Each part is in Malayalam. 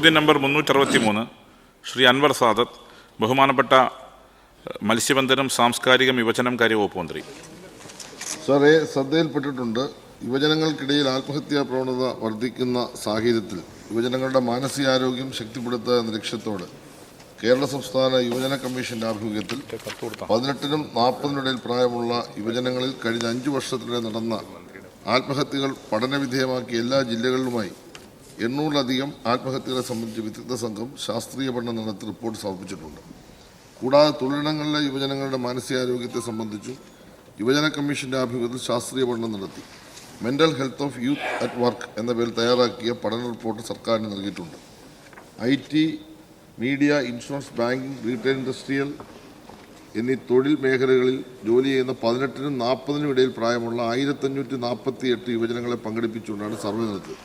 ചോദ്യം നമ്പർ മുന്നൂറ്ററുപത്തി മൂന്ന് ശ്രീ അൻവർ സാദത്ത് ബഹുമാനപ്പെട്ട മത്സ്യബന്ധനം സാംസ്കാരികം യുവജനം കാര്യ വകുപ്പ് മന്ത്രി. സാറേ ശ്രദ്ധയിൽപ്പെട്ടിട്ടുണ്ട്. യുവജനങ്ങൾക്കിടയിൽ ആത്മഹത്യാ പ്രവണത വർദ്ധിക്കുന്ന സാഹചര്യത്തിൽ യുവജനങ്ങളുടെ മാനസികാരോഗ്യം ശക്തിപ്പെടുത്തുക എന്ന ലക്ഷ്യത്തോടെ കേരള സംസ്ഥാന യുവജന കമ്മീഷന്റെ ആഭിമുഖ്യത്തിൽ പതിനെട്ടിനും നാൽപ്പതിനിടയിൽ പ്രായമുള്ള യുവജനങ്ങളിൽ കഴിഞ്ഞ അഞ്ചു വർഷത്തിനിടെ നടന്ന ആത്മഹത്യകൾ പഠനവിധേയമാക്കിയ എല്ലാ ജില്ലകളിലുമായി എണ്ണൂറിലധികം ആത്മഹത്യകളെ സംബന്ധിച്ച് വിദഗ്ധ സംഘം ശാസ്ത്രീയ പഠനം നടത്തി റിപ്പോർട്ട് സമർപ്പിച്ചിട്ടുണ്ട്. കൂടാതെ തൊഴിലിടങ്ങളിലെ യുവജനങ്ങളുടെ മാനസികാരോഗ്യത്തെ സംബന്ധിച്ചും യുവജന കമ്മീഷന്റെ ആഭിമുഖ്യത്തിൽ ശാസ്ത്രീയ പഠനം നടത്തി. Mental health of youth at work എന്ന പേരിൽ തയ്യാറാക്കിയ പഠന റിപ്പോർട്ട് സർക്കാരിന് നൽകിയിട്ടുണ്ട്. I T media insurance banking retail industrial എന്നീ തൊഴിൽ മേഖലകളിൽ ജോലി ചെയ്യുന്ന പതിനെട്ടിനും നാൽപ്പതിനും ഇടയിൽ പ്രായമുള്ള ആയിരത്തഞ്ഞൂറ്റി നാൽപ്പത്തി എട്ട് യുവജനങ്ങളെ പങ്കെടുപ്പിച്ചുകൊണ്ടാണ് സർവേ നടത്തിയത്.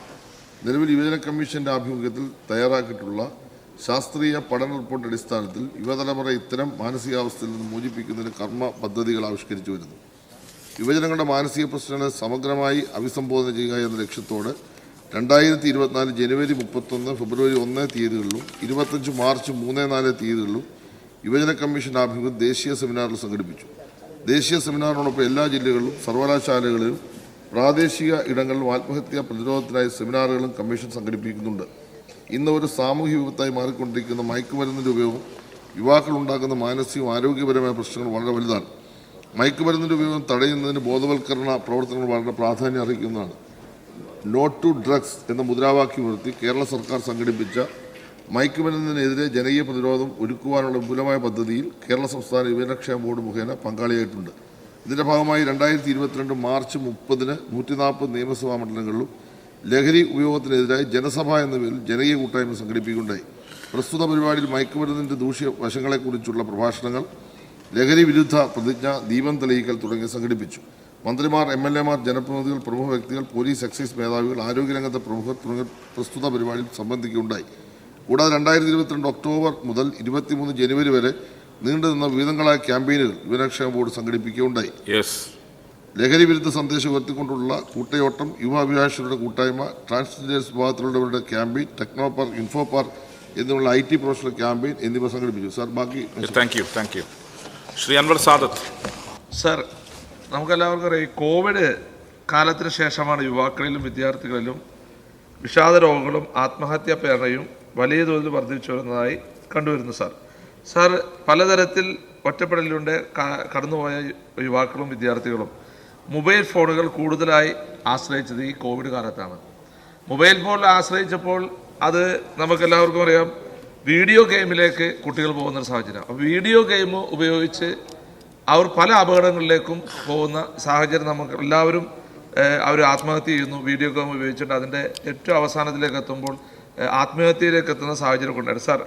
നിലവിൽ യുവജന കമ്മീഷന്റെ ആഭിമുഖ്യത്തിൽ തയ്യാറാക്കിയിട്ടുള്ള ശാസ്ത്രീയ പഠന റിപ്പോർട്ട് അടിസ്ഥാനത്തിൽ യുവതലമുറ ഇത്തരം മാനസികാവസ്ഥയിൽ നിന്ന് മോചിപ്പിക്കുന്നതിന് കർമ്മ പദ്ധതികൾ ആവിഷ്കരിച്ചു വരുന്നു. യുവജനങ്ങളുടെ മാനസിക പ്രശ്നങ്ങളെ സമഗ്രമായി അഭിസംബോധന ചെയ്യുക എന്ന ലക്ഷ്യത്തോടെ രണ്ടായിരത്തി ഇരുപത്തിനാല് ജനുവരി മുപ്പത്തൊന്ന് ഫെബ്രുവരി ഒന്ന് തീയതികളിലും ഇരുപത്തഞ്ച് മാർച്ച് മൂന്ന് നാല് തീയതികളിലും യുവജന കമ്മീഷൻ ആഭിമുഖ്യം ദേശീയ സെമിനാറിൽ സംഘടിപ്പിച്ചു. ദേശീയ സെമിനാറിനോടൊപ്പം എല്ലാ ജില്ലകളിലും സർവകലാശാലകളിലും പ്രാദേശിക ഇടങ്ങളിലും ആത്മഹത്യാ പ്രതിരോധത്തിനായി സെമിനാറുകളും കമ്മീഷൻ സംഘടിപ്പിക്കുന്നുണ്ട്. ഇന്ന് ഒരു സാമൂഹ്യ വിപത്തായി മാറിക്കൊണ്ടിരിക്കുന്ന മയക്കുമരുന്നിന്റെ ഉപയോഗം യുവാക്കൾ ഉണ്ടാക്കുന്ന മാനസികവും ആരോഗ്യപരമായ പ്രശ്നങ്ങൾ വളരെ വലുതാണ്. മയക്കുമരുന്നിന്റെ ഉപയോഗം തടയുന്നതിന് ബോധവൽക്കരണ പ്രവർത്തനങ്ങൾ വളരെ പ്രാധാന്യം അർഹിക്കുന്നതാണ്. നോ ടു ഡ്രഗ്സ് എന്ന മുദ്രാവാക്യം ഉയർത്തി കേരള സർക്കാർ സംഘടിപ്പിച്ച മയക്കുമരുന്നിനെതിരെ ജനകീയ പ്രതിരോധം ഒരുക്കുവാനുള്ള വിപുലമായ പദ്ധതിയിൽ കേരള സംസ്ഥാന യുവജനക്ഷേമ ബോർഡ് മുഖേന പങ്കാളിയായിട്ടുണ്ട്. ഇതിന്റെ ഭാഗമായി രണ്ടായിരത്തി ഇരുപത്തിരണ്ട് മാർച്ച് മുപ്പതിന് നൂറ്റി നാൽപ്പത് നിയമസഭാ മണ്ഡലങ്ങളിലും ലഹരി ഉപയോഗത്തിനെതിരായി ജനസഭ എന്ന പേരിൽ ജനകീയ കൂട്ടായ്മ സംഘടിപ്പിക്കുകയുണ്ടായി. പ്രസ്തുത പരിപാടിയിൽ മയക്കുമരുന്നിന്റെ ദൂഷ്യ വശങ്ങളെക്കുറിച്ചുള്ള പ്രഭാഷണങ്ങൾ ലഹരി വിരുദ്ധ പ്രതിജ്ഞ ദീപം തെളിയിക്കൽ തുടങ്ങി സംഘടിപ്പിച്ചു. മന്ത്രിമാർ എം എൽ എമാർ ജനപ്രതിനിധികൾ പ്രമുഖ വ്യക്തികൾ പോലീസ് എക്സൈസ് മേധാവികൾ ആരോഗ്യരംഗത്തെ പ്രമുഖർ തുടങ്ങിയ പ്രസ്തുത പരിപാടിയിൽ സംബന്ധിക്കുകയുണ്ടായി. കൂടാതെ രണ്ടായിരത്തി ഇരുപത്തിരണ്ട് ഒക്ടോബർ മുതൽ ഇരുപത്തിമൂന്ന് ജനുവരി വരെ നീണ്ടുനിന്ന വിവിധങ്ങളായ ക്യാമ്പയിനുകൾ യുവനക്ഷേമ ബോർഡ് സംഘടിപ്പിക്കുകയുണ്ടായി. യെസ് ലഹരി വിരുദ്ധ സന്ദേശം ഉയർത്തിക്കൊണ്ടുള്ള കൂട്ടയോട്ടം യുവാഭിഭാഷകരുടെ കൂട്ടായ്മ transgenders വിഭാഗത്തിലുള്ളവരുടെ campaign techno park info park എന്നിവയുള്ള ഐ ടി പ്രൊഫഷണൽ ക്യാമ്പയിൻ എന്നിവ സംഘടിപ്പിച്ചു. സാർ ബാക്കി thank you thank you Shri Anwar Sadath. Sir നമുക്കെല്ലാവർക്കും അറിയാം ഈ കോവിഡ് കാലത്തിന് ശേഷമാണ് യുവാക്കളിലും വിദ്യാർത്ഥികളിലും വിഷാദ രോഗങ്ങളും ആത്മഹത്യാ പ്രേരണയും വലിയ തോതിൽ വർദ്ധിച്ചു വരുന്നതായി കണ്ടുവരുന്നു സാർ. സാർ പലതരത്തിൽ ഒറ്റപ്പെടലിലൂടെ കടന്നുപോയ യുവാക്കളും വിദ്യാർത്ഥികളും. മൊബൈൽ ഫോണുകൾ കൂടുതലായി ആശ്രയിച്ചത് ഈ കോവിഡ് കാലത്താണ്. മൊബൈൽ ഫോണിൽ ആശ്രയിച്ചപ്പോൾ അത് നമുക്കെല്ലാവർക്കും അറിയാം വീഡിയോ ഗെയിമിലേക്ക് കുട്ടികൾ പോകുന്ന ഒരു സാഹചര്യം. അപ്പോൾ വീഡിയോ ഗെയിം ഉപയോഗിച്ച് അവർ പല അപകടങ്ങളിലേക്കും പോകുന്ന സാഹചര്യം നമുക്ക് എല്ലാവരും അവർ ആത്മഹത്യ ചെയ്യുന്നു. വീഡിയോ ഗെയിം ഉപയോഗിച്ചിട്ട് അതിന്റെ ഏറ്റവും അവസാനത്തിലേക്ക് എത്തുമ്പോൾ ആത്മഹത്യയിലേക്ക് എത്തുന്ന സാഹചര്യം ഉണ്ടായിരുന്നു സാർ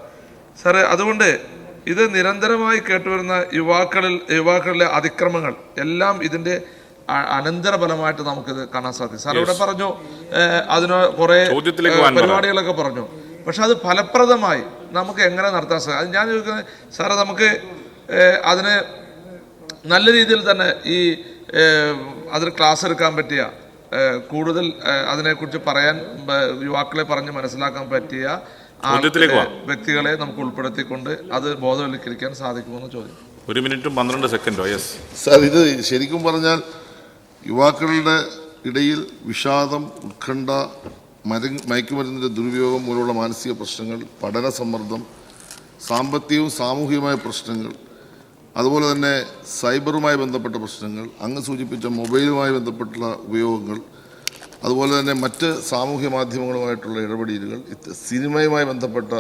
സാറ് അതുകൊണ്ട് ഇത് നിരന്തരമായി കേട്ടുവരുന്ന യുവാക്കളിൽ യുവാക്കളിലെ അതിക്രമങ്ങൾ എല്ലാം ഇതിന്റെ അനന്തരഫലമായിട്ട് നമുക്കിത് കാണാൻ സാധിക്കും. സാർ ഇവിടെ പറഞ്ഞു അതിന് കുറെ പരിപാടികളൊക്കെ പറഞ്ഞു. പക്ഷെ അത് ഫലപ്രദമായി നമുക്ക് എങ്ങനെ നടത്താൻ സാധിക്കും? അത് ഞാൻ ചോദിക്കുന്നത് സാറേ നമുക്ക് അതിന് നല്ല രീതിയിൽ തന്നെ ഈ അതിൽ അതിന് ക്ലാസ് എടുക്കാൻ പറ്റിയ കൂടുതൽ അതിനെക്കുറിച്ച് പറയാൻ യുവാക്കളെ പറഞ്ഞ് മനസ്സിലാക്കാൻ പറ്റിയ വ്യക്തികളെ നമുക്ക് ഉൾപ്പെടുത്തിക്കൊണ്ട് അത് ബോധവൽക്കരിക്കാൻ സാധിക്കുമെന്ന് ചോദ്യം ഒരു മിനിറ്റും പന്ത്രണ്ട് സെക്കൻഡോ യെസ് സാർ ഇത് ശരിക്കും പറഞ്ഞാൽ യുവാക്കളുടെ ഇടയിൽ വിഷാദം ഉത്കണ്ഠ മര മയക്കുമരുന്നിന്റെ ദുരുപയോഗം മൂലമുള്ള മാനസിക പ്രശ്നങ്ങൾ പഠന സമ്മർദ്ദം സാമ്പത്തികവും സാമൂഹികമായ പ്രശ്നങ്ങൾ അതുപോലെ തന്നെ സൈബറുമായി ബന്ധപ്പെട്ട പ്രശ്നങ്ങൾ അങ്ങ് സൂചിപ്പിച്ച മൊബൈലുമായി ബന്ധപ്പെട്ടുള്ള ഉപയോഗങ്ങൾ അതുപോലെ തന്നെ മറ്റ് സാമൂഹ്യ മാധ്യമങ്ങളുമായിട്ടുള്ള ഇടപെടലുകൾ സിനിമയുമായി ബന്ധപ്പെട്ട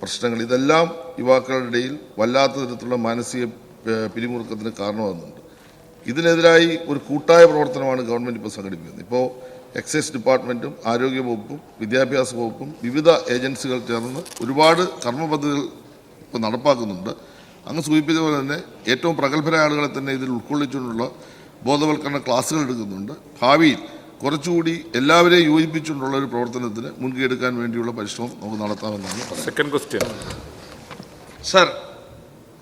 പ്രശ്നങ്ങൾ ഇതെല്ലാം യുവാക്കളുടെ ഇടയിൽ വല്ലാത്ത തരത്തിലുള്ള മാനസിക പിരിമുറുക്കത്തിന് കാരണമാകുന്നുണ്ട്. ഇതിനെതിരായി ഒരു കൂട്ടായ പ്രവർത്തനമാണ് ഗവൺമെന്റ് ഇപ്പോൾ സംഘടിപ്പിക്കുന്നത്. ഇപ്പോൾ എക്സൈസ് ഡിപ്പാർട്ട്മെന്റും ആരോഗ്യ വകുപ്പും വിദ്യാഭ്യാസ വകുപ്പും വിവിധ ഏജൻസികൾ ചേർന്ന് ഒരുപാട് കർമ്മ പദ്ധതികൾ ഇപ്പോൾ നടപ്പാക്കുന്നുണ്ട്. അങ്ങ് സൂചിപ്പിച്ച പോലെ തന്നെ ഏറ്റവും പ്രഗത്ഭരായ ആളുകളെ തന്നെ ഇതിൽ ഉൾക്കൊള്ളിച്ചുകൊണ്ടുള്ള ബോധവൽക്കരണ ക്ലാസ്സുകൾ എടുക്കുന്നുണ്ട്. ഭാവിയിൽ കുറച്ചുകൂടി എല്ലാവരെയും യോജിപ്പിച്ചുകൊണ്ടുള്ള ഒരു പ്രവർത്തനത്തിന് മുൻകൈ എടുക്കാൻ വേണ്ടിയുള്ള പരിശ്രമം നമുക്ക് നടത്താമെന്നാണ് പറയുന്നത്. സെക്കൻഡ് ക്വസ്റ്റ്യൻ സർ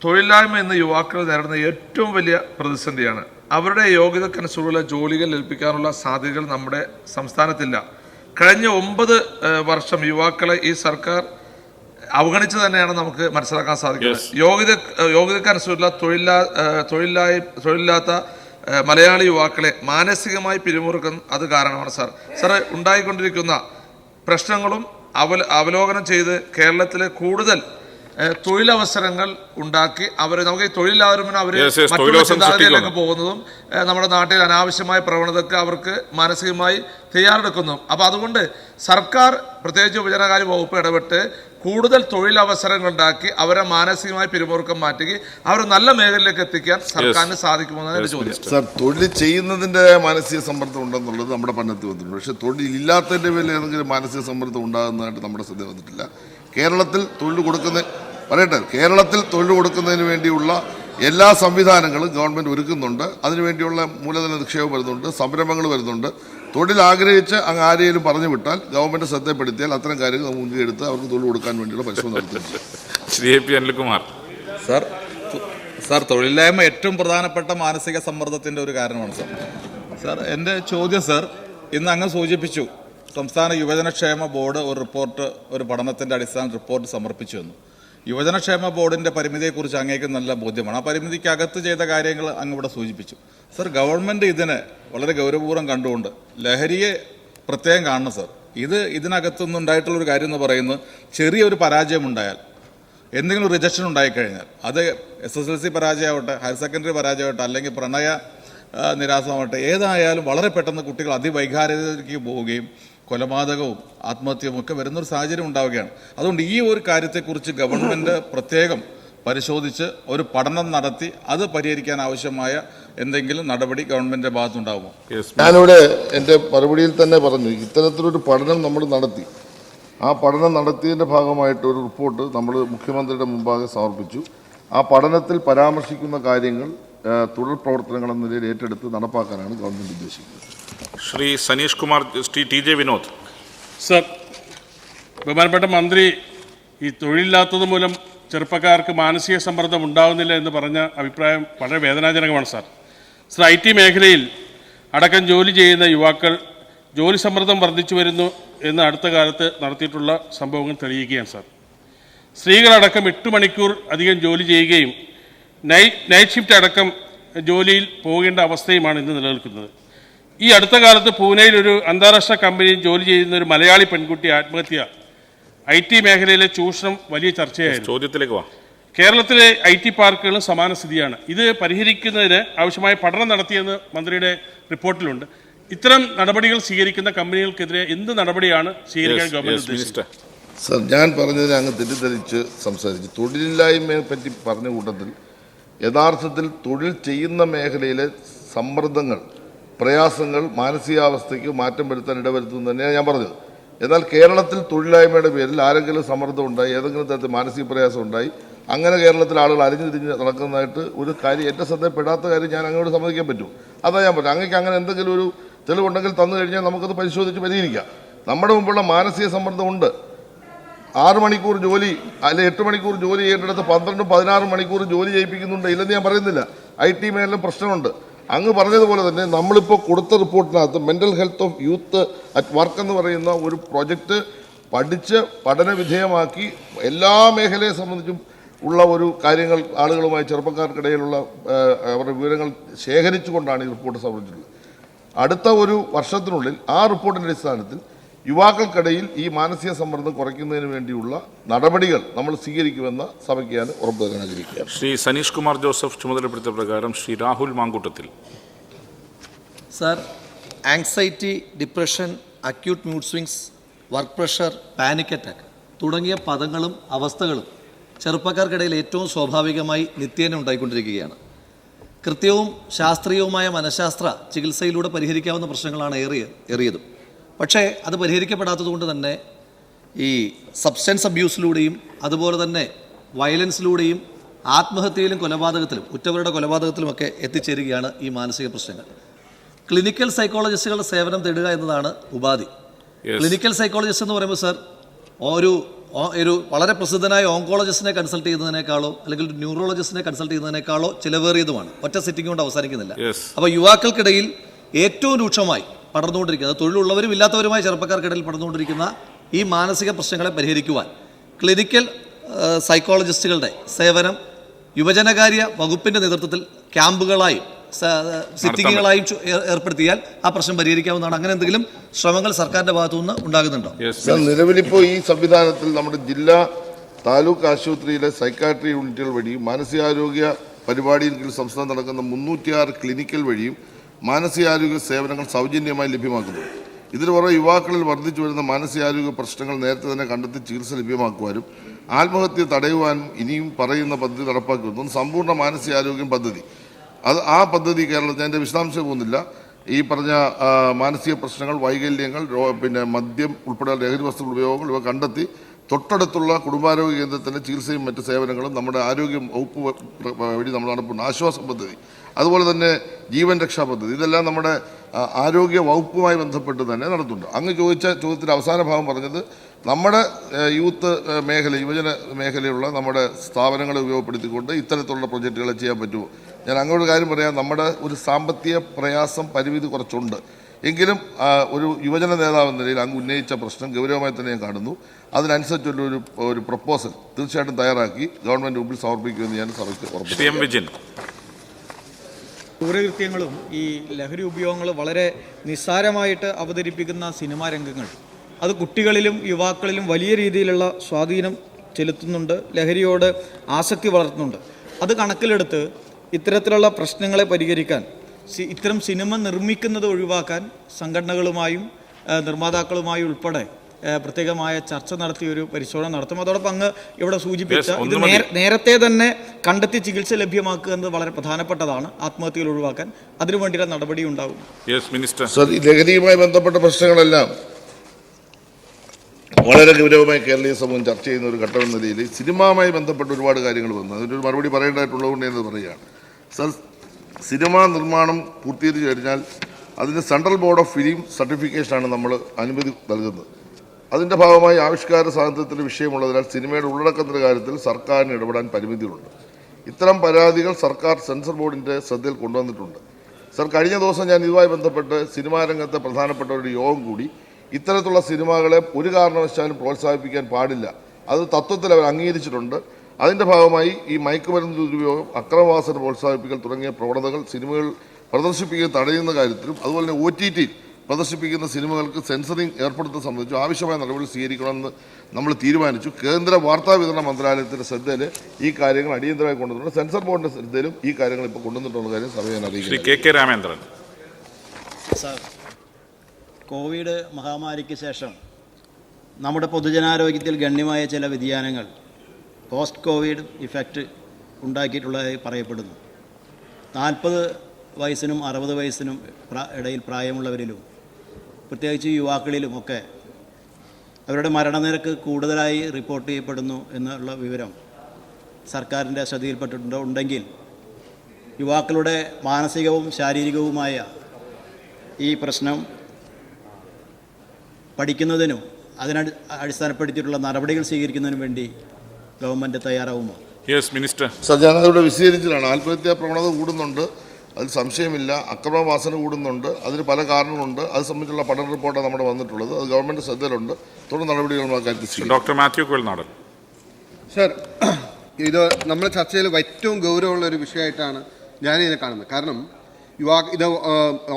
തൊഴിലില്ലായ്മ എന്ന യുവാക്കൾ നേരിടുന്ന ഏറ്റവും വലിയ പ്രതിസന്ധിയാണ്. അവരുടെ യോഗ്യതക്കനുസരിച്ചുള്ള ജോലികൾ ലഭിക്കാനുള്ള സാധ്യതകൾ നമ്മുടെ സംസ്ഥാനത്തില്ല. കഴിഞ്ഞ ഒമ്പത് വർഷം യുവാക്കളെ ഈ സർക്കാർ അവഗണിച്ച് തന്നെയാണ് നമുക്ക് മനസ്സിലാക്കാൻ സാധിക്കുന്നത്. യോഗ്യത യോഗ്യതക്കനുസരിച്ചുള്ള തൊഴിലാ ഏഹ്, തൊഴിലായി തൊഴിലില്ലാത്ത മലയാളി യുവാക്കളെ മാനസികമായി പിരിമുറുക്കം അത് കാരണമാണ് സാർ. സാർ ഉണ്ടായിക്കൊണ്ടിരിക്കുന്ന പ്രശ്നങ്ങളും അവല അവലോകനം ചെയ്ത് കേരളത്തിലെ കൂടുതൽ തൊഴിലവസരങ്ങൾ ഉണ്ടാക്കി അവർ നമുക്ക് ഈ തൊഴിലില്ലാതെ അവർ മറ്റുള്ള ചിന്താഗതിയിലേക്ക് പോകുന്നതും നമ്മുടെ നാട്ടിൽ അനാവശ്യമായ പ്രവണതയ്ക്ക് അവർക്ക് മാനസികമായി തയ്യാറെടുക്കുന്നു. അപ്പോൾ അതുകൊണ്ട് സർക്കാർ പ്രത്യേകിച്ച് ഉപജനകാര്യ വകുപ്പ് ഇടപെട്ട് കൂടുതൽ തൊഴിലവസരങ്ങൾ ഉണ്ടാക്കി അവരെ മാനസികമായി പിരിമുറുക്കം മാറ്റുകയും അവർ നല്ല മേഖലയിലേക്ക് എത്തിക്കാൻ സർക്കാരിന് സാധിക്കുമെന്നാണ് എന്റെ ചോദ്യം. സാർ തൊഴിൽ ചെയ്യുന്നതിന്റെ മാനസിക സമ്മർദ്ദം ഉണ്ടെന്നുള്ളത് നമ്മുടെ പഠനത്തിൽ വന്നിട്ടുണ്ട്. പക്ഷേ തൊഴിലില്ലാത്തതിന്റെ പേരിൽ ഏതെങ്കിലും മാനസിക സമ്മർദ്ദം ഉണ്ടാകുന്നതായിട്ട് നമ്മുടെ ശ്രദ്ധ വന്നിട്ടില്ല. കേരളത്തിൽ തൊഴിൽ കൊടുക്കുന്ന പറയട്ടെ കേരളത്തിൽ തൊഴിൽ കൊടുക്കുന്നതിന് വേണ്ടിയുള്ള എല്ലാ സംവിധാനങ്ങളും ഗവൺമെന്റ് ഒരുക്കുന്നുണ്ട്. അതിനുവേണ്ടിയുള്ള മൂലധന നിക്ഷേപം വരുന്നുണ്ട് സംരംഭങ്ങൾ വരുന്നുണ്ട്. തൊഴിൽ ആഗ്രഹിച്ച് അങ്ങ് ആരെയും പറഞ്ഞു വിട്ടാൽ ഗവൺമെന്റ് ശ്രദ്ധപ്പെടുത്തിയാൽ അത്തരം കാര്യങ്ങൾ മുൻകൈ എടുത്ത് അവർക്ക് തൊഴിൽ കൊടുക്കാൻ വേണ്ടിയുള്ള പരിശ്രമം നടത്തുന്നുണ്ട്. Shri A P Anilkumar. Sir sir തൊഴിലില്ലായ്മ ഏറ്റവും പ്രധാനപ്പെട്ട മാനസിക സമ്മർദ്ദത്തിന്റെ ഒരു കാരണമാണ് സാർ. സാർ എന്റെ ചോദ്യം സാർ ഇന്ന് അങ്ങ് സൂചിപ്പിച്ചു സംസ്ഥാന യുവജനക്ഷേമ ബോർഡ് ഒരു റിപ്പോർട്ട് ഒരു പഠനത്തിന്റെ അടിസ്ഥാന റിപ്പോർട്ട് സമർപ്പിച്ചു വന്നു യുവജനക്ഷേമ ബോർഡിന്റെ പരിമിതിയെക്കുറിച്ച് അങ്ങേക്ക് നല്ല ബോധ്യമാണ്. ആ പരിമിതിക്കകത്ത് ചെയ്ത കാര്യങ്ങൾ അങ്ങ് ഇവിടെ സൂചിപ്പിച്ചു. സർ ഗവൺമെന്റ് ഇതിനെ വളരെ ഗൗരവപൂർവം കണ്ടുകൊണ്ട് ലഹരിയെ പ്രത്യേകം കാണണം സർ. ഇത് ഇതിനകത്തുനിന്ന് ഉണ്ടായിട്ടുള്ളൊരു കാര്യം എന്ന് പറയുന്നത് ചെറിയൊരു പരാജയം ഉണ്ടായാൽ എന്തെങ്കിലും റിജക്ഷൻ ഉണ്ടായിക്കഴിഞ്ഞാൽ അത് എസ് എസ് എൽ സി പരാജയമാവട്ടെ ഹയർ സെക്കൻഡറി പരാജയമാവട്ടെ അല്ലെങ്കിൽ പ്രണയ നിരാസമാവട്ടെ ഏതായാലും വളരെ പെട്ടെന്ന് കുട്ടികൾ അതിവൈകാരികതയ്ക്ക് പോവുകയും കൊലപാതകവും ആത്മഹത്യയും ഒക്കെ വരുന്നൊരു സാഹചര്യം ഉണ്ടാവുകയാണ്. അതുകൊണ്ട് ഈ ഒരു കാര്യത്തെക്കുറിച്ച് ഗവൺമെന്റ് പ്രത്യേകം പരിശോധിച്ച് ഒരു പഠനം നടത്തി അത് പരിഹരിക്കാൻ ആവശ്യമായ എന്തെങ്കിലും നടപടി ഗവൺമെന്റിന്റെ ഭാഗത്തുണ്ടാകുമോ ഞാനിവിടെ എന്റെ മറുപടിയിൽ തന്നെ പറഞ്ഞു ഇത്തരത്തിലൊരു പഠനം നമ്മൾ നടത്തി. ആ പഠനം നടത്തിയതിന്റെ ഭാഗമായിട്ട് ഒരു റിപ്പോർട്ട് നമ്മൾ മുഖ്യമന്ത്രിയുടെ മുമ്പാകെ സമർപ്പിച്ചു. ആ പഠനത്തിൽ പരാമർശിക്കുന്ന കാര്യങ്ങൾ തുടർ പ്രവർത്തനങ്ങൾ എന്ന നിലയിൽ ഏറ്റെടുത്ത് നടപ്പാക്കാനാണ് ഗവൺമെന്റ് ഉദ്ദേശിക്കുന്നത്. Shri Saneesh Kumar Shri T J Vinod. Sir ബഹുമാനപ്പെട്ട മന്ത്രി ഈ തൊഴിലില്ലാത്തത് മൂലം ചെറുപ്പക്കാർക്ക് മാനസിക സമ്മർദ്ദം ഉണ്ടാകുന്നില്ല എന്ന് പറഞ്ഞ അഭിപ്രായം വളരെ വേദനാജനകമാണ് സാർ. സർ ഐ ടി മേഖലയിൽ അടക്കം ജോലി ചെയ്യുന്ന യുവാക്കൾ ജോലി സമ്മർദ്ദം വർദ്ധിച്ചു വരുന്നു എന്ന് അടുത്ത കാലത്ത് നടത്തിയിട്ടുള്ള സംഭവങ്ങൾ തെളിയിക്കുകയാണ് സർ. സ്ത്രീകളടക്കം എട്ട് മണിക്കൂർ അധികം ജോലി ചെയ്യുകയും നൈറ്റ് നൈറ്റ് ഷിഫ്റ്റ് അടക്കം ജോലിയിൽ പോകേണ്ട അവസ്ഥയുമാണ് ഇന്ന് നിലനിൽക്കുന്നത്. ഈ അടുത്ത കാലത്ത് പൂനെയിൽ ഒരു അന്താരാഷ്ട്ര കമ്പനിയിൽ ജോലി ചെയ്യുന്ന ഒരു മലയാളി പെൺകുട്ടി ആത്മഹത്യ. ഐ ടി മേഖലയിലെ ചൂഷണം വലിയ ചർച്ചയായിരുന്നു. ചോദ്യത്തിലേക്ക് വാ. കേരളത്തിലെ ഐ ടി പാർക്കുകളും സമാന സ്ഥിതിയാണ്. ഇത് പരിഹരിക്കുന്നതിന് ആവശ്യമായ പഠനം നടത്തിയെന്ന് മന്ത്രിയുടെ റിപ്പോർട്ടിലുണ്ട്. ഇത്തരം നടപടികൾ സ്വീകരിക്കുന്ന കമ്പനികൾക്കെതിരെ എന്ത് നടപടിയാണ് സ്വീകരിക്കാൻ ഗവൺമെന്റ് ഉദ്ദേശിച്ചത്? സർ ഞാൻ പറഞ്ഞതിനെ അങ്ങ് തെറ്റിദ്ധരിച്ച് സംസാരിച്ചു. തൊഴിലില്ലായ്മയെ പറ്റി പറഞ്ഞ കൂട്ടത്തിൽ യഥാർത്ഥത്തിൽ തൊഴിൽ ചെയ്യുന്ന മേഖലയിലെ സമ്മർദ്ദങ്ങൾ പ്രയാസങ്ങൾ മാനസികാവസ്ഥയ്ക്ക് മാറ്റം വരുത്താൻ ഇടവരുത്തുന്നു തന്നെയാണ് ഞാൻ പറഞ്ഞത്. എന്നാൽ കേരളത്തിൽ തൊഴിലില്ലായ്മയുടെ പേരിൽ ആരെങ്കിലും സമ്മർദ്ദം ഉണ്ടായി ഏതെങ്കിലും തരത്തിൽ മാനസിക പ്രയാസം ഉണ്ടായി അങ്ങനെ കേരളത്തിൽ ആളുകൾ അരിഞ്ഞു തിരിഞ്ഞ് നടക്കുന്നതായിട്ട് ഒരു കാര്യം എന്റെ ശ്രദ്ധപ്പെടാത്ത കാര്യം ഞാൻ അങ്ങോട്ട് സമ്മതിക്കാൻ പറ്റും. അതാ ഞാൻ പറഞ്ഞു അങ്ങേക്ക് അങ്ങനെ എന്തെങ്കിലും ഒരു തെളിവുണ്ടെങ്കിൽ തന്നു കഴിഞ്ഞാൽ നമുക്കത് പരിശോധിച്ച് പരിഹരിക്കാം. നമ്മുടെ മുമ്പുള്ള മാനസിക സമ്മർദ്ദം ഉണ്ട്. ആറ് മണിക്കൂർ ജോലി അല്ലെ എട്ട് മണിക്കൂർ ജോലി ചെയ്യേണ്ടിടത്ത് പന്ത്രണ്ടും പതിനാറും മണിക്കൂർ ജോലി ചെയ്യിപ്പിക്കുന്നുണ്ട് ഇല്ലെന്ന് ഞാൻ പറയുന്നില്ല. ഐ ടി മേഖലയിലും പ്രശ്നമുണ്ട്. അങ്ങ് പറഞ്ഞതുപോലെ തന്നെ നമ്മളിപ്പോൾ കൊടുത്ത റിപ്പോർട്ടിനകത്ത് mental health of youth at work എന്ന് പറയുന്ന ഒരു പ്രൊജക്റ്റ് പഠിച്ച് പഠന വിധേയമാക്കി എല്ലാ മേഖലയെ സംബന്ധിച്ചും ഉള്ള ഒരു കാര്യങ്ങൾ ആളുകളുമായി ചെറുപ്പക്കാർക്കിടയിലുള്ള അവരുടെ വിവരങ്ങൾ ശേഖരിച്ചുകൊണ്ടാണ് ഈ റിപ്പോർട്ട് സമർപ്പിച്ചിട്ടുള്ളത് അടുത്ത ഒരു വർഷത്തിനുള്ളിൽ ആ റിപ്പോർട്ടിന്റെ അടിസ്ഥാനത്തിൽ യുവാക്കൾക്കിടയിൽ ഈ മാനസിക സമ്മർദ്ദം കുറയ്ക്കുന്നതിന് വേണ്ടിയുള്ള നടപടികൾ നമ്മൾ സ്വീകരിക്കുമെന്ന് സഭയ്ക്ക് ഞാൻ ഉറപ്പ് തരാൻ ആഗ്രഹിക്കുകയാണ്. ശ്രീ സനീഷ് കുമാർ ജോസഫ് ചുമതലപ്പെടുത്തിയ പ്രകാരം Shri Rahul Mamkootathil. Sir anxiety depression acute mood swings work pressure panic attack തുടങ്ങിയ പദങ്ങളും അവസ്ഥകളും ചെറുപ്പക്കാർക്കിടയിൽ ഏറ്റവും സ്വാഭാവികമായി നിത്യേന ഉണ്ടായിക്കൊണ്ടിരിക്കുകയാണ്. കൃത്യവും ശാസ്ത്രീയവുമായ മനഃശാസ്ത്ര ചികിത്സയിലൂടെ പരിഹരിക്കാവുന്ന പ്രശ്നങ്ങളാണ് ഏറിയ ഏറിയതും. പക്ഷേ അത് പരിഹരിക്കപ്പെടാത്തതുകൊണ്ട് തന്നെ ഈ സബ്സ്റ്റൻസ് അബ്യൂസിലൂടെയും അതുപോലെ തന്നെ വയലൻസിലൂടെയും ആത്മഹത്യയിലും കൊലപാതകത്തിലും ഉറ്റവരുടെ കൊലപാതകത്തിലുമൊക്കെ എത്തിച്ചേരുകയാണ് ഈ മാനസിക പ്രശ്നങ്ങൾ. ക്ലിനിക്കൽ സൈക്കോളജിസ്റ്റുകളുടെ സേവനം തേടുക എന്നതാണ് ഉപാധി. ക്ലിനിക്കൽ സൈക്കോളജിസ്റ്റ് എന്ന് പറയുമ്പോൾ സാർ ഒരു ഒരു വളരെ പ്രസിദ്ധനായ ഓങ്കോളജിസ്റ്റിനെ കൺസൾട്ട് ചെയ്യുന്നതിനേക്കാളോ അല്ലെങ്കിൽ ന്യൂറോളജിസ്റ്റിനെ കൺസൾട്ട് ചെയ്യുന്നതിനേക്കാളോ ചിലവേറിയതുമാണ്. ഒറ്റ സിറ്റിംഗ് കൊണ്ട് അവസാനിക്കുന്നില്ല. അപ്പോൾ യുവാക്കൾക്കിടയിൽ ഏറ്റവും രൂക്ഷമായി പടർന്നുകൊണ്ടിരിക്കുന്നത്. തൊഴിലുള്ളവരും ഇല്ലാത്തവരുമായ ചെറുപ്പക്കാർക്കിടയിൽ പടർന്നുകൊണ്ടിരിക്കുന്ന ഈ മാനസിക പ്രശ്നങ്ങളെ പരിഹരിക്കുവാൻ ക്ലിനിക്കൽ സൈക്കോളജിസ്റ്റുകളുടെ സേവനം യുവജനകാര്യ വകുപ്പിന്റെ നേതൃത്വത്തിൽ ക്യാമ്പുകളായും സിറ്റിങ്ങുകളായും ഏർപ്പെടുത്തിയാൽ ആ പ്രശ്നം പരിഹരിക്കാവുന്നതാണ്. അങ്ങനെ എന്തെങ്കിലും ശ്രമങ്ങൾ സർക്കാരിന്റെ ഭാഗത്തു നിന്ന് ഉണ്ടാകുന്നുണ്ടോ നിലവിലിപ്പോൾ ഈ സംവിധാനത്തിൽ നമ്മുടെ ജില്ലാ താലൂക്ക് ആശുപത്രിയിലെ സൈക്കാട്രി യൂണിറ്റുകൾ വഴിയും മാനസികാരോഗ്യ പരിപാടിയിൽ സംസ്ഥാനം നടക്കുന്ന മുന്നൂറ്റിയാറ് ക്ലിനിക്കൽ വഴിയും മാനസികാരോഗ്യ സേവനങ്ങൾ സൗജന്യമായി ലഭ്യമാക്കുന്നു. ഇതിനു പുറമെ യുവാക്കളിൽ വർദ്ധിച്ചു വരുന്ന മാനസികാരോഗ്യ പ്രശ്നങ്ങൾ നേരത്തെ തന്നെ കണ്ടെത്തി ചികിത്സ ലഭ്യമാക്കുവാനും ആത്മഹത്യ തടയുവാനും ഇനിയും പറയുന്ന പദ്ധതി നടപ്പാക്കി വരുന്നു സമ്പൂർണ മാനസികാരോഗ്യം പദ്ധതി. അത് ആ പദ്ധതി കേരളത്തിൽ അതിന്റെ വിശദാംശം പോകുന്നില്ല. ഈ പറഞ്ഞ മാനസിക പ്രശ്നങ്ങൾ വൈകല്യങ്ങൾ പിന്നെ മദ്യം ഉൾപ്പെടെ ലഹരി വസ്തുക്കൾ ഉപയോഗങ്ങൾ ഇവ കണ്ടെത്തി തൊട്ടടുത്തുള്ള കുടുംബാരോഗ്യ കേന്ദ്രത്തിന്റെ ചികിത്സയും മറ്റ് സേവനങ്ങളും നമ്മുടെ ആരോഗ്യ വകുപ്പ് വഴി നമ്മൾ നടപ്പുണ്ട്. ആശ്വാസ പദ്ധതി. അതുപോലെ തന്നെ ജീവൻ രക്ഷാ പദ്ധതി. ഇതെല്ലാം നമ്മുടെ ആരോഗ്യ വകുപ്പുമായി ബന്ധപ്പെട്ട് തന്നെ നടത്തുന്നുണ്ട്. അങ്ങ് ചോദിച്ച ചോദ്യത്തിന്റെ അവസാന ഭാഗം പറഞ്ഞത് നമ്മുടെ യൂത്ത് മേഖല യുവജന മേഖലയുള്ള നമ്മുടെ സ്ഥാപനങ്ങളെ ഉപയോഗപ്പെടുത്തിക്കൊണ്ട് ഇത്തരത്തിലുള്ള പ്രൊജക്റ്റുകൾ ചെയ്യാൻ പറ്റുമോ? ഞാൻ അങ്ങോട്ട് കാര്യം പറയാം. നമ്മുടെ ഒരു സാമ്പത്തിക പ്രയാസം പരിമിതി കുറച്ചുണ്ട്. എങ്കിലും ഒരു യുവജന നേതാവ് എന്ന നിലയിൽ അങ്ങ് ഉന്നയിച്ച പ്രശ്നം ഗൗരവമായി തന്നെ ഞാൻ കാണുന്നു. അതിനനുസരിച്ചുള്ള ഒരു ഒരു പ്രപ്പോസൽ തീർച്ചയായിട്ടും തയ്യാറാക്കി ഗവൺമെന്റ് മുമ്പിൽ സമർപ്പിക്കുമെന്ന് ഞാൻ സഭയ്ക്ക് ഉറപ്പ് ക്രൂരകൃത്യങ്ങളും ഈ ലഹരി ഉപയോഗങ്ങളും വളരെ നിസ്സാരമായിട്ട് അവതരിപ്പിക്കുന്ന സിനിമാ രംഗങ്ങൾ. അത് കുട്ടികളിലും യുവാക്കളിലും വലിയ രീതിയിലുള്ള സ്വാധീനം ചെലുത്തുന്നുണ്ട് ലഹരിയോട് ആസക്തി വളർത്തുന്നുണ്ട്. അത് കണക്കിലെടുത്ത് ഇത്തരത്തിലുള്ള പ്രശ്നങ്ങളെ പരിഹരിക്കാൻ ഇത്തരം സിനിമ നിർമ്മിക്കുന്നത് ഒഴിവാക്കാൻ സംഘടനകളുമായും നിർമ്മാതാക്കളുമായും ഉൾപ്പെടെ പ്രത്യേകമായ ചർച്ച നടത്തി ഒരു പരിശോധന നടത്തും. അതോടൊപ്പം അങ്ങ് ഇവിടെ സൂചിപ്പിച്ച ഇത് നേരത്തെ തന്നെ കണ്ടെത്തി ചികിത്സ ലഭ്യമാക്കുക എന്നത് വളരെ പ്രധാനപ്പെട്ടതാണ്. ആത്മഹത്യകൾ ഒഴിവാക്കാൻ അതിനു വേണ്ടിയുള്ള നടപടി ഉണ്ടാകും യെസ് മിനിസ്റ്റർ ലഹരിയുമായി ബന്ധപ്പെട്ട പ്രശ്നങ്ങളെല്ലാം വളരെ ഗൗരവമായി കേരളീയ സമൂഹം ചർച്ച ചെയ്യുന്ന ഒരു ഘട്ടം എന്ന നിലയിൽ സിനിമയുമായി ബന്ധപ്പെട്ട് ഒരുപാട് കാര്യങ്ങൾ വന്നു. അതിനൊരു മറുപടി പറയേണ്ടതായിട്ടുള്ളതുകൊണ്ട് എന്ന് പറയുകയാണ്. സർ സിനിമാ നിർമ്മാണം പൂർത്തീകരിച്ചു കഴിഞ്ഞാൽ അതിന് സെൻട്രൽ ബോർഡ് ഓഫ് ഫിലിം സർട്ടിഫിക്കേഷനാണ് നമ്മൾ അനുമതി നൽകുന്നത്. അതിന്റെ ഭാഗമായി ആവിഷ്കാര സ്വാതന്ത്ര്യത്തിന്റെ വിഷയമുള്ളതിനാൽ സിനിമയുടെ ഉള്ളടക്കത്തിന്റെ കാര്യത്തിൽ സർക്കാരിന് ഇടപെടാൻ പരിമിതികളുണ്ട് ഇത്തരം പരാതികൾ സർക്കാർ സെൻസർ ബോർഡിന്റെ ശ്രദ്ധയിൽ കൊണ്ടുവന്നിട്ടുണ്ട്. സർ കഴിഞ്ഞ ദിവസം ഞാൻ ഇതുമായി ബന്ധപ്പെട്ട് സിനിമാ രംഗത്തെ പ്രധാനപ്പെട്ട ഒരു യോഗം കൂടി ഇത്തരത്തിലുള്ള സിനിമകളെ ഒരു കാരണവശാലും പ്രോത്സാഹിപ്പിക്കാൻ പാടില്ല. അത് തത്വത്തിൽ അവർ അംഗീകരിച്ചിട്ടുണ്ട്. അതിന്റെ ഭാഗമായി ഈ മയക്കുമരുന്ന് ദുരുപയോഗം അക്രമവാസന പ്രോത്സാഹിപ്പിക്കൽ തുടങ്ങിയ പ്രവണതകൾ സിനിമകൾ പ്രദർശിപ്പിക്കുക തടയുന്ന കാര്യത്തിലും അതുപോലെ തന്നെ ഒ ടി ടി പ്രദർശിപ്പിക്കുന്ന സിനിമകൾക്ക് സെൻസറിംഗ് ഏർപ്പെടുത്തുന്നത് സംബന്ധിച്ചു ആവശ്യമായ നടപടി സ്വീകരിക്കണമെന്ന് നമ്മൾ തീരുമാനിച്ചു. കേന്ദ്ര വാർത്താ വിതരണ മന്ത്രാലയത്തിന്റെ ശ്രദ്ധയിൽ ഈ കാര്യങ്ങൾ അടിയന്തരമായി കൊണ്ടുവന്നിട്ടുണ്ട്. സെൻസർ ബോർഡിന്റെ ശ്രദ്ധയിലും ഈ കാര്യങ്ങൾ ഇപ്പോൾ കൊണ്ടുവന്നിട്ടുള്ള കാര്യം സഭയെ അറിയിക്കുന്നു K K Ramendran sir covid മഹാമാരിക്ക് ശേഷം നമ്മുടെ പൊതുജനാരോഗ്യത്തിൽ ഗണ്യമായ ചില വ്യതിയാനങ്ങൾ പോസ്റ്റ് കോവിഡ് ഇഫക്റ്റ് ഉണ്ടാക്കിയിട്ടുള്ളതായി പറയപ്പെടുന്നു. നാൽപ്പത് വയസ്സിനും അറുപത് വയസ്സിനും ഇടയിൽ പ്രായമുള്ളവരിലും പ്രത്യേകിച്ച് യുവാക്കളിലുമൊക്കെ അവരുടെ മരണനിരക്ക് കൂടുതലായി റിപ്പോർട്ട് ചെയ്യപ്പെടുന്നു എന്നുള്ള വിവരം സർക്കാരിന്റെ ശ്രദ്ധയിൽപ്പെട്ടിട്ടുണ്ട്. ഉണ്ടെങ്കിൽ യുവാക്കളുടെ മാനസികവും ശാരീരികവുമായ ഈ പ്രശ്നം പഠിക്കുന്നതിനും അതിനെ അടിസ്ഥാനപ്പെടുത്തിയിട്ടുള്ള നടപടികൾ സ്വീകരിക്കുന്നതിനും വേണ്ടി ഗവൺമെന്റ് തയ്യാറാവുമോ? യെസ് മിനിസ്റ്റർ സർ വിശദീകരിച്ചിലാണ് ആത്മഹത്യാ പ്രവണത കൂടുന്നുണ്ട്. അതിൽ സംശയമില്ല. അക്രമവാസന കൂടുന്നുണ്ട്. അതിന് പല കാരണങ്ങളുണ്ട്. അത് സംബന്ധിച്ചുള്ള പഠന റിപ്പോർട്ടാണ് നമ്മുടെ വന്നിട്ടുള്ളത്. അത് ഗവൺമെന്റ് ശ്രദ്ധയിലുണ്ട്. തുടർ നടപടികൾ കാര്യത്തിൽ ഡോക്ടർ മാത്യു കുഴൽനാടൻ. സർ ഇത് നമ്മൾ ചർച്ചയിൽ ഏറ്റവും ഗൗരവമുള്ള ഒരു വിഷയമായിട്ടാണ് ഞാനിതിനെ കാണുന്നത്. കാരണം യുവാ ഇത്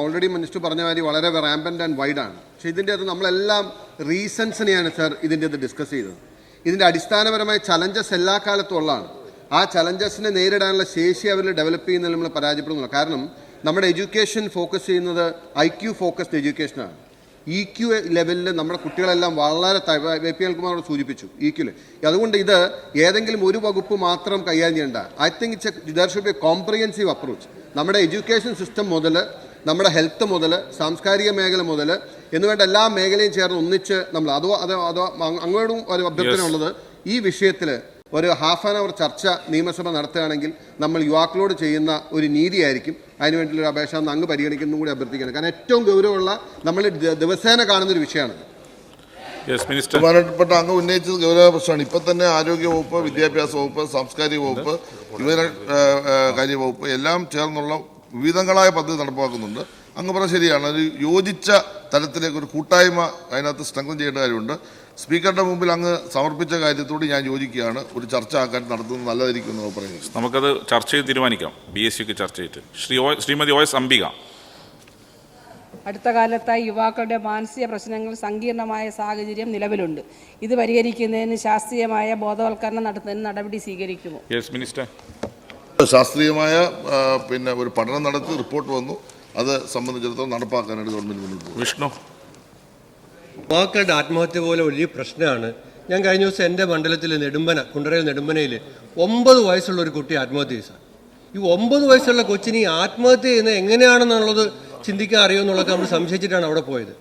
ഓൾറെഡി മിനിസ്റ്റർ പറഞ്ഞ മാതിരി വളരെ റാമ്പന്റ് ആൻഡ് വൈഡാണ് പക്ഷേ ഇതിന്റെ അത് നമ്മളെല്ലാം റീസൺസിനെയാണ് സർ ഇതിന്റെ അത് ഡിസ്കസ് ചെയ്തത്. ഇതിന്റെ അടിസ്ഥാനപരമായ ചലഞ്ചസ് എല്ലാ കാലത്തും ഉള്ളതാണ്. ആ ചലഞ്ചസിനെ നേരിടാനുള്ള ശേഷി അവർ ഡെവലപ്പ് ചെയ്യുന്നതിൽ നമ്മൾ പരാജയപ്പെടുന്നില്ല കാരണം നമ്മുടെ എഡ്യൂക്കേഷൻ ഫോക്കസ് ചെയ്യുന്നത് ഐ ക്യു ഫോക്കസ്ഡ് എഡ്യൂക്കേഷനാണ് ഇ ക്യു ലെവലിൽ നമ്മുടെ കുട്ടികളെല്ലാം വളരെ എ പി എൽകുമാർ സൂചിപ്പിച്ചു ഇ ക്യുവിൽ അതുകൊണ്ട് ഇത് ഏതെങ്കിലും ഒരു വകുപ്പ് മാത്രം കൈകാര്യം ചെയ്യേണ്ട. I think it's there should be comprehensive approach നമ്മുടെ എഡ്യൂക്കേഷൻ സിസ്റ്റം മുതൽ നമ്മുടെ ഹെൽത്ത് മുതൽ സാംസ്കാരിക മേഖല മുതൽ എന്നുവേണ്ട എല്ലാ മേഖലയും ചേർന്ന് ഒന്നിച്ച് നമ്മൾ അതോ അതോ അതോ അങ്ങോട്ടും ഒരു അഭ്യർത്ഥന ഉള്ളത് ഈ വിഷയത്തിൽ ഒരു ഹാഫ് ആൻ അവർ ചർച്ച നിയമസഭ നടത്തുകയാണെങ്കിൽ നമ്മൾ യുവാക്കളോട് ചെയ്യുന്ന ഒരു നീതിയായിരിക്കും. അതിനുവേണ്ടിയുള്ള ഒരു അപേക്ഷ ഒന്ന് അങ്ങ് പരിഗണിക്കുന്നതും കൂടി അഭ്യർത്ഥിക്കണം കാരണം ഏറ്റവും ഗൗരവമുള്ള നമ്മൾ ദിവസേന കാണുന്നൊരു വിഷയമാണ്. യെസ് മിനിസ്റ്റർ ബഹുമാനപ്പെട്ട അങ്ങ് ഉന്നയിച്ചത് ഗൗരവ പ്രശ്നമാണ്. ഇപ്പം തന്നെ ആരോഗ്യ വകുപ്പ് വിദ്യാഭ്യാസ വകുപ്പ് സാംസ്കാരിക വകുപ്പ് ഏ, കാര്യ വകുപ്പ് എല്ലാം ചേർന്നുള്ള വിവിധങ്ങളായ പദ്ധതി നടപ്പാക്കുന്നുണ്ട്. അങ്ങ് പറഞ്ഞ ശരിയാണ്. ഒരു യോജിച്ച തലത്തിലേക്ക് ഒരു കൂട്ടായ്മ അതിനകത്ത് സ്ട്രെങ്തൻ ചെയ്യേണ്ട കാര്യമുണ്ട്. സ്പീക്കറുടെ മുമ്പിൽ അങ്ങ് സമർപ്പിച്ച കാര്യത്തോട് ഞാൻ യോജിക്കുകയാണ്. ഒരു ചർച്ച ആക്കാൻ നടത്തുന്നത് നല്ലതായിരിക്കും എന്ന് പറയുന്നത് നമുക്കത് ചർച്ച ചെയ്ത് തീരുമാനിക്കാം. ബി എസ് സിക്ക് ചർച്ച ചെയ്ത് ശ്രീ ശ്രീമതി ഒ എസ് അംബിക. അടുത്ത കാലത്തായി യുവാക്കളുടെ മാനസിക പ്രശ്നങ്ങൾ സങ്കീർണമായ സാഹചര്യം നിലവിലുണ്ട്. ഇത് പരിഹരിക്കുന്നതിന് ശാസ്ത്രീയമായ ബോധവൽക്കരണം നടത്തുന്നതിന് നടപടി സ്വീകരിക്കുമോ? Yes minister. ശാസ്ത്രീയമായ പിന്നെ ഒരു പഠനം നടത്തി റിപ്പോർട്ട് വന്നു. അത് സംബന്ധിച്ചിടത്തോളം നടപ്പാക്കാനായിട്ട് ഗവൺമെന്റ് മുന്നോട്ട് വിഷ്ണു. യുവാക്കളുടെ ആത്മഹത്യ പോലെ വലിയ പ്രശ്നമാണ്. ഞാൻ കഴിഞ്ഞ ദിവസം എന്റെ മണ്ഡലത്തിൽ നെടുമ്പന കുണ്ടറയിൽ നെടുമ്പനയിൽ ഒമ്പത് വയസ്സുള്ള ഒരു കുട്ടി ആത്മഹത്യ ചെയ്തു ഈ ഒമ്പത് വയസ്സുള്ള കൊച്ചിന് ഈ ആത്മഹത്യ ചെയ്യുന്നത് എങ്ങനെയാണെന്നുള്ളത് ചിന്തിക്കാൻ അറിയുമെന്നുള്ളതൊക്കെ നമ്മൾ സംശയിച്ചിട്ടാണ് അവിടെ പോയത്.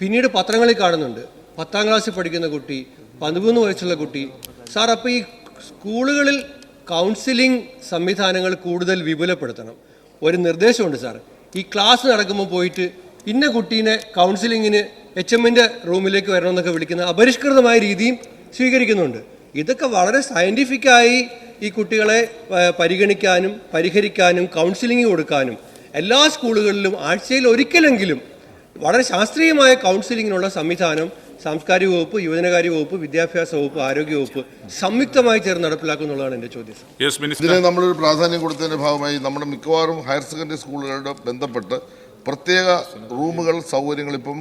പിന്നീട് പത്രങ്ങളിൽ കാണുന്നുണ്ട്. പത്താം ക്ലാസ്സിൽ പഠിക്കുന്ന കുട്ടി പതിമൂന്ന് വയസ്സുള്ള കുട്ടി സാർ അപ്പോൾ ഈ സ്കൂളുകളിൽ കൗൺസിലിംഗ് സംവിധാനങ്ങൾ കൂടുതൽ വിപുലപ്പെടുത്തണം. ഒരു നിർദ്ദേശമുണ്ട് സാർ. ഈ ക്ലാസ് നടക്കുമ്പോൾ പോയിട്ട് ഇന്ന കുട്ടീനെ കൗൺസിലിങ്ങിന് എച്ച് എമ്മിന്റെ റൂമിലേക്ക് വരണമെന്നൊക്കെ വിളിക്കുന്ന അപരിഷ്കൃതമായ രീതിയും സ്വീകരിക്കുന്നുണ്ട്. ഇതൊക്കെ വളരെ സയന്റിഫിക്കായി ഈ കുട്ടികളെ പരിഗണിക്കാനും പരിഹരിക്കാനും കൗൺസിലിംഗ് കൊടുക്കാനും എല്ലാ സ്കൂളുകളിലും ആഴ്ചയിൽ ഒരിക്കലെങ്കിലും വളരെ ശാസ്ത്രീയമായ കൗൺസിലിങ്ങിനുള്ള സംവിധാനം സാംസ്കാരിക വകുപ്പ് യുവജനകാര്യ വകുപ്പ് വിദ്യാഭ്യാസ വകുപ്പ് ആരോഗ്യ വകുപ്പ് സംയുക്തമായി ചേർന്ന് നടപ്പിലാക്കുന്നുള്ളതാണ് എന്റെ ചോദ്യം യെസ് മിനിസ്റ്റർ ഇതിന് നമ്മളൊരു പ്രാധാന്യം കൊടുത്തതിന്റെ ഭാഗമായി നമ്മുടെ മിക്കവാറും ഹയർ സെക്കൻഡറി സ്കൂളുകളുടെ ബന്ധപ്പെട്ട് പ്രത്യേക റൂമുകൾ സൗകര്യങ്ങൾ ഇപ്പം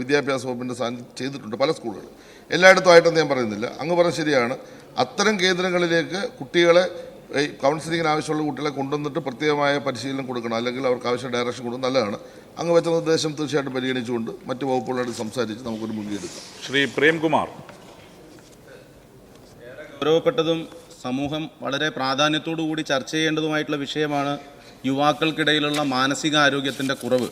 വിദ്യാഭ്യാസ വകുപ്പിന്റെ സാന്നിധ്യം ചെയ്തിട്ടുണ്ട് പല സ്കൂളുകൾ എല്ലായിടത്തും ആയിട്ടൊന്നും ഞാൻ പറയുന്നില്ല. അങ്ങ് പറഞ്ഞ ശരിയാണ്. അത്തരം കേന്ദ്രങ്ങളിലേക്ക് കുട്ടികളെ ഈ കൗൺസിലിങ്ങിന് ആവശ്യമുള്ള കുട്ടികളെ കൊണ്ടുവന്നിട്ട് പ്രത്യേകമായ പരിശീലനം കൊടുക്കണം. അല്ലെങ്കിൽ അവർക്ക് ആവശ്യ ഡയറക്ഷൻ കൊടുക്കുന്നത് നല്ലതാണ്. അങ്ങ് വെച്ച നിർദ്ദേശം തീർച്ചയായിട്ടും പരിഗണിച്ചുകൊണ്ട് മറ്റ് വകുപ്പുകളായിട്ട് സംസാരിച്ച് നമുക്കൊരു മുൻകൈ എടുക്കാം. ശ്രീ പ്രേംകുമാർ. ഗൗരവപ്പെട്ടതും സമൂഹം വളരെ പ്രാധാന്യത്തോടു കൂടി ചർച്ച ചെയ്യേണ്ടതുമായിട്ടുള്ള വിഷയമാണ് യുവാക്കൾക്കിടയിലുള്ള മാനസികാരോഗ്യത്തിന്റെ കുറവ്.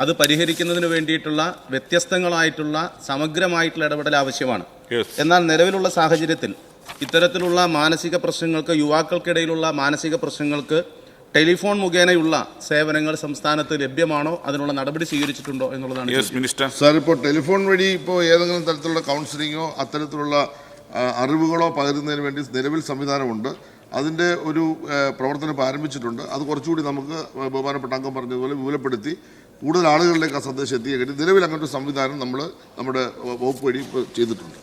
അത് പരിഹരിക്കുന്നതിന് വേണ്ടിയിട്ടുള്ള വ്യത്യസ്തങ്ങളായിട്ടുള്ള സമഗ്രമായിട്ടുള്ള ഇടപെടൽ ആവശ്യമാണ്. എന്നാൽ നിലവിലുള്ള സാഹചര്യത്തിൽ ഇത്തരത്തിലുള്ള മാനസിക പ്രശ്നങ്ങൾക്ക് യുവാക്കൾക്കിടയിലുള്ള മാനസിക പ്രശ്നങ്ങൾക്ക് ടെലിഫോൺ മുഖേനയുള്ള സേവനങ്ങൾ സംസ്ഥാനത്ത് ലഭ്യമാണോ? അതിനുള്ള നടപടി സ്വീകരിച്ചിട്ടുണ്ടോ എന്നുള്ളതാണ് യെസ് മിനിസ്റ്റർ സാർ ഇപ്പോൾ ടെലിഫോൺ വഴി ഇപ്പോൾ ഏതെങ്കിലും തരത്തിലുള്ള കൗൺസിലിങ്ങോ അത്തരത്തിലുള്ള അറിവുകളോ പകരുന്നതിന് വേണ്ടി നിലവിൽ സംവിധാനമുണ്ട്. അതിന്റെ ഒരു പ്രവർത്തനം ആരംഭിച്ചിട്ടുണ്ട് അത് കുറച്ചുകൂടി നമുക്ക് ബഹുമാനപ്പെട്ട അംഗം പറഞ്ഞതുപോലെ വിപുലപ്പെടുത്തി കൂടുതൽ ആളുകളിലേക്ക് ആ സന്ദേശം എത്തിക്കാൻ നിലവിൽ അങ്ങനത്തെ ഒരു സംവിധാനം നമ്മൾ നമ്മുടെ വകുപ്പ് വഴി ചെയ്തിട്ടുണ്ട്.